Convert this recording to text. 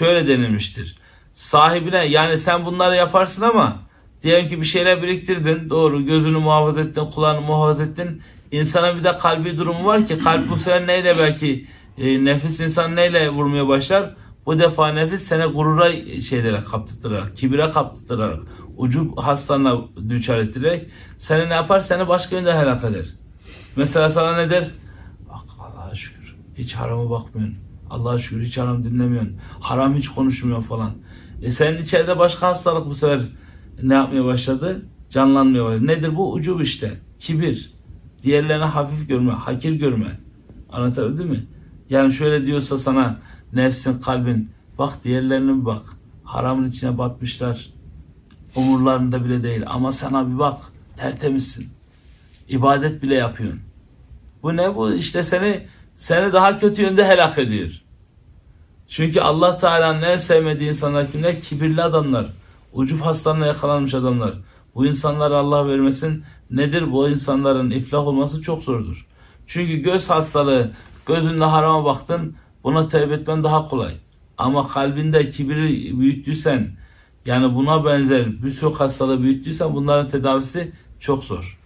şöyle denilmiştir. Sahibine yani sen bunları yaparsın ama diyelim ki bir şeyler biriktirdin. Doğru gözünü muhafaza ettin, kulağını muhafaza ettin. İnsana bir de kalbi durumu var ki kalp bu sefer neyle belki e, nefis insan neyle vurmaya başlar? Bu defa nefis seni gurura şeylere kaptırtarak, kibire kaptırtarak, ucu hastalığına düçar ettirerek seni ne yapar? Seni başka yönde helak eder. Mesela sana ne der? Bak Allah'a şükür. Hiç harama bakmıyorsun. Allah'a şükür hiç haram dinlemiyorsun. Haram hiç konuşmuyor falan. E senin içeride başka hastalık bu sefer ne yapmaya başladı? Canlanmaya başladı. Nedir bu? Ucub işte. Kibir. Diğerlerine hafif görme, hakir görme. Anlatabildim mi? Yani şöyle diyorsa sana nefsin, kalbin bak diğerlerine bir bak. Haramın içine batmışlar. Umurlarında bile değil. Ama sana bir bak. Tertemizsin. İbadet bile yapıyorsun. Bu ne bu? İşte seni seni daha kötü yönde helak ediyor. Çünkü Allah Teala'nın en sevmediği insanlar kimler? Kibirli adamlar. Ucup hastalığına yakalanmış adamlar. Bu insanlara Allah vermesin. Nedir bu insanların iflah olması çok zordur. Çünkü göz hastalığı, gözünde harama baktın, buna tevbe etmen daha kolay. Ama kalbinde kibiri büyüttüysen, yani buna benzer bir sürü hastalığı büyüttüysen bunların tedavisi çok zor.